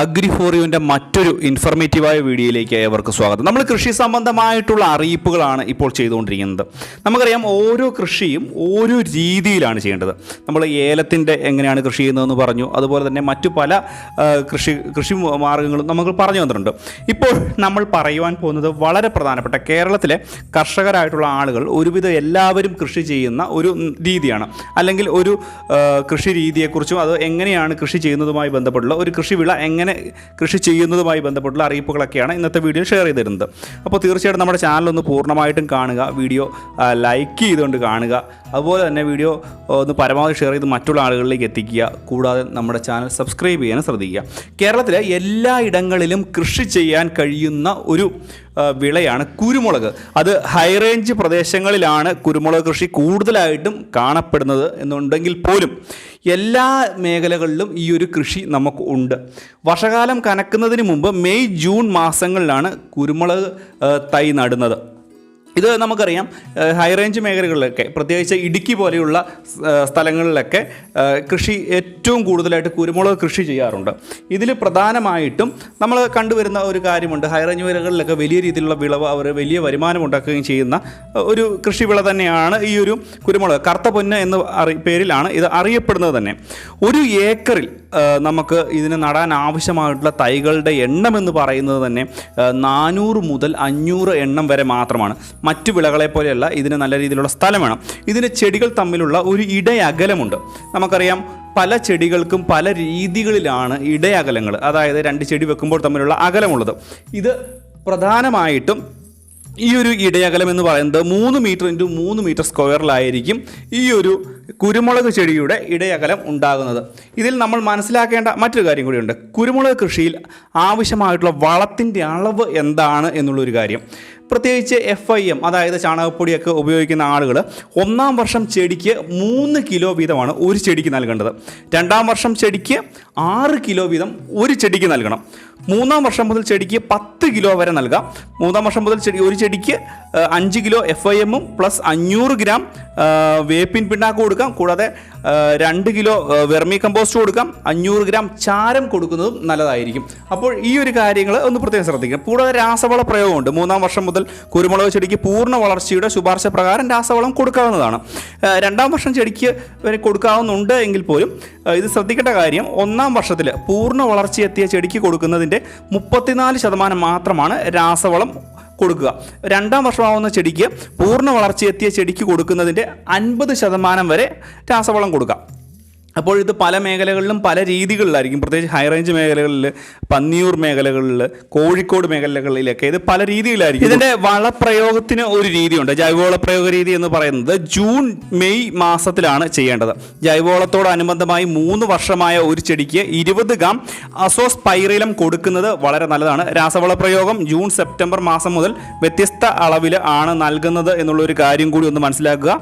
അഗ്രിഫോറിയോന്റെ മറ്റൊരു ഇൻഫർമേറ്റീവായ വീഡിയോയിലേക്ക് ഏവർക്ക് സ്വാഗതം. നമ്മൾ കൃഷി സംബന്ധമായിട്ടുള്ള അറിയിപ്പുകളാണ് ഇപ്പോൾ ചെയ്തുകൊണ്ടിരിക്കുന്നത്. നമുക്കറിയാം ഓരോ കൃഷിയും ഓരോ രീതിയിലാണ് ചെയ്യേണ്ടത്. നമ്മൾ ഏലത്തിന്റെ എങ്ങനെയാണ് കൃഷി ചെയ്യുന്നതെന്ന് പറഞ്ഞു. അതുപോലെ തന്നെ മറ്റു പല കൃഷി കൃഷി മാർഗങ്ങളും നമുക്ക് പറഞ്ഞു തന്നിട്ടുണ്ട്. ഇപ്പോൾ നമ്മൾ പറയുവാൻ പോകുന്നത് വളരെ പ്രധാനപ്പെട്ട കേരളത്തിലെ കർഷകരായിട്ടുള്ള ആളുകൾ ഒരുവിധം എല്ലാവരും കൃഷി ചെയ്യുന്ന ഒരു രീതിയാണ്. അല്ലെങ്കിൽ ഒരു കൃഷി രീതിയെക്കുറിച്ചും അത് എങ്ങനെയാണ് കൃഷി ചെയ്യുന്നതുമായി ബന്ധപ്പെട്ടുള്ള ഒരു കൃഷി വിള എങ്ങനെ കൃഷി ചെയ്യുന്നതുമായി ബന്ധപ്പെട്ടുള്ള അറിയിപ്പുകളൊക്കെയാണ് ഇന്നത്തെ വീഡിയോ ഷെയർ ചെയ്തിരുന്നത്. അപ്പോൾ തീർച്ചയായിട്ടും നമ്മുടെ ചാനലൊന്ന് പൂർണമായിട്ടും കാണുക വീഡിയോ ലൈക്ക് ചെയ്തുകൊണ്ട് കാണുക. അതുപോലെ തന്നെ വീഡിയോ ഒന്ന് പരമാവധി ഷെയർ ചെയ്ത് മറ്റുള്ള ആളുകളിലേക്ക് എത്തിക്കുക. കൂടാതെ നമ്മുടെ ചാനൽ സബ്സ്ക്രൈബ് ചെയ്യാൻ ശ്രദ്ധിക്കുക. കേരളത്തിലെ എല്ലാ ഇടങ്ങളിലും കൃഷി ചെയ്യാൻ കഴിയുന്ന ഒരു വിളയാണ് കുരുമുളക്. അത് ഹൈറേഞ്ച് പ്രദേശങ്ങളിലാണ് കുരുമുളക് കൃഷി കൂടുതലായിട്ടും കാണപ്പെടുന്നത് എന്നുണ്ടെങ്കിൽ പോലും എല്ലാ മേഖലകളിലും ഈ ഒരു കൃഷി നമുക്ക് ഉണ്ട്. വർഷകാലം കനക്കുന്നതിന് മുമ്പ് മെയ് ജൂൺ മാസങ്ങളിലാണ് കുരുമുളക് തൈ നടുന്നത്. ഇത് നമുക്കറിയാം ഹൈ റേഞ്ച് മേഖലകളിലൊക്കെ പ്രത്യേകിച്ച് ഇടുക്കി പോലെയുള്ള സ്ഥലങ്ങളിലൊക്കെ കൃഷി ഏറ്റവും കൂടുതലായിട്ട് കുരുമുളക് കൃഷി ചെയ്യാറുണ്ട്. ഇതിൽ പ്രധാനമായിട്ടും നമ്മൾ കണ്ടുവരുന്ന ഒരു കാര്യമുണ്ട്. ഹൈ റേഞ്ച് മേഖലകളിലൊക്കെ വലിയ രീതിയിലുള്ള വിളവ് അവർ വലിയ വരുമാനം ഉണ്ടാക്കുകയും ചെയ്യുന്ന ഒരു കൃഷി വിള തന്നെയാണ് ഈ ഒരു കുരുമുളക്. കറുത്ത പൊന്ന് എന്ന അറി പേരിലാണ് ഇത് അറിയപ്പെടുന്നത് തന്നെ. ഒരു ഏക്കറിൽ നമുക്ക് ഇതിന് നടാൻ ആവശ്യമായിട്ടുള്ള തൈകളുടെ എണ്ണം എന്ന് പറയുന്നത് തന്നെ നാനൂറ് മുതൽ അഞ്ഞൂറ് എണ്ണം വരെ മാത്രമാണ്. മറ്റു വിളകളെ പോലെയല്ല ഇതിന് നല്ല രീതിയിലുള്ള സ്ഥലം വേണം. ഇതിന് ചെടികൾ തമ്മിലുള്ള ഒരു ഇടയകലമുണ്ട്. നമുക്കറിയാം പല ചെടികൾക്കും പല രീതികളിലാണ് ഇടയകലങ്ങൾ. അതായത് രണ്ട് ചെടി വെക്കുമ്പോൾ തമ്മിലുള്ള അകലമുള്ളത്. ഇത് പ്രധാനമായിട്ടും ഈ ഒരു ഇടയകലം എന്ന് പറയുന്നത് മൂന്ന് മീറ്റർ ഇന്റു മൂന്ന് മീറ്റർ സ്ക്വയറിലായിരിക്കും ഈ ഒരു കുരുമുളക് ചെടിയുടെ ഇടയകലം ഉണ്ടാകുന്നത്. ഇതിൽ നമ്മൾ മനസ്സിലാക്കേണ്ട മറ്റൊരു കാര്യം കൂടിയുണ്ട്. കുരുമുളക് കൃഷിയിൽ ആവശ്യമായിട്ടുള്ള വളത്തിന്റെ അളവ് എന്താണ് എന്നുള്ളൊരു കാര്യം. പ്രത്യേകിച്ച് എഫ് ഐ എം അതായത് ചാണകപ്പൊടിയൊക്കെ ഉപയോഗിക്കുന്ന ആളുകൾ ഒന്നാം വർഷം ചെടിക്ക് മൂന്ന് കിലോ വീതമാണ് ഒരു ചെടിക്ക് നൽകേണ്ടത്. രണ്ടാം വർഷം ചെടിക്ക് ആറ് കിലോ വീതം ഒരു ചെടിക്ക് നൽകണം. മൂന്നാം വർഷം മുതൽ ചെടിക്ക് പത്ത് കിലോ വരെ നൽകാം. മൂന്നാം വർഷം മുതൽ ചെടി ഒരു ചെടിക്ക് അഞ്ച് കിലോ എഫ് ഐ എമ്മും പ്ലസ് അഞ്ഞൂറ് ഗ്രാം വേപ്പിൻ പിണ്ണാക്ക് കൊടുക്കാം. കൂടാതെ രണ്ട് കിലോ വെർമി കമ്പോസ്റ്റ് കൊടുക്കാം. അഞ്ഞൂറ് ഗ്രാം ചാരം കൊടുക്കുന്നതും നല്ലതായിരിക്കും. അപ്പോൾ ഈ ഒരു കാര്യങ്ങൾ ഒന്ന് പ്രത്യേകം ശ്രദ്ധിക്കുക കൂടാതെ രാസവള പ്രയോഗമുണ്ട്. മൂന്നാം വർഷം മുതൽ കുരുമുളക് ചെടിക്ക് പൂർണ വളർച്ചയുടെ ശുപാർശ പ്രകാരം രാസവളം കൊടുക്കാവുന്നതാണ്. രണ്ടാം വർഷം ചെടിക്ക് കൊടുക്കാവുന്നുണ്ട് എങ്കിൽ പോലും ഇത് ശ്രദ്ധിക്കേണ്ട കാര്യം ഒന്നാം വർഷത്തിൽ പൂർണ വളർച്ചയെത്തിയ ചെടിക്ക് കൊടുക്കുന്നതിന്റെ മുപ്പത്തിനാല് ശതമാനം മാത്രമാണ് രാസവളം കൊടുക്കുക. രണ്ടാം വർഷമാവുന്ന ചെടിക്ക് പൂർണ വളർച്ചയെത്തിയ ചെടിക്ക് കൊടുക്കുന്നതിന്റെ അൻപത് ശതമാനം വരെ രാസവളം കൊടുക്കാം. അപ്പോൾ ഇത് പല മേഖലകളിലും പല രീതികളിലായിരിക്കും. പ്രത്യേകിച്ച് ഹൈ റേഞ്ച് മേഖലകളിൽ പന്നിയൂർ മേഖലകളിൽ കോഴിക്കോട് മേഖലകളിലൊക്കെ ഇത് പല രീതിയിലായിരിക്കും. ഇതിന്റെ വളപ്രയോഗത്തിന് ഒരു രീതിയുണ്ട്. ജൈവവള പ്രയോഗ രീതി എന്ന് പറയുന്നത് ജൂൺ മെയ് മാസത്തിലാണ് ചെയ്യേണ്ടത്. ജൈവവളത്തോടനുബന്ധമായി മൂന്ന് വർഷമായ ഒരു ചെടിക്ക് ഇരുപത് ഗ്രാം അസോസ് പൈറിലം കൊടുക്കുന്നത് വളരെ നല്ലതാണ്. രാസവള പ്രയോഗം ജൂൺ സെപ്റ്റംബർ മാസം മുതൽ വ്യത്യസ്ത അളവിൽ ആണ് നൽകുന്നത് എന്നുള്ളൊരു കാര്യം കൂടി ഒന്ന് മനസ്സിലാക്കുക.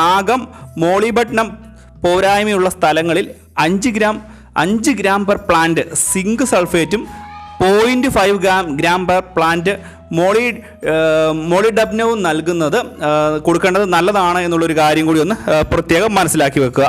നാഗം മോളിബട്നം പോരായ്മയുള്ള സ്ഥലങ്ങളിൽ അഞ്ച് ഗ്രാം അഞ്ച് gram per plant zinc സൾഫേറ്റും point five gram gram per plant മോളി മോളിഡബ്നവും നൽകുന്നത് കൊടുക്കേണ്ടത് നല്ലതാണ് എന്നുള്ളൊരു കാര്യം കൂടി ഒന്ന് പ്രത്യേകം മനസ്സിലാക്കി വെക്കുക.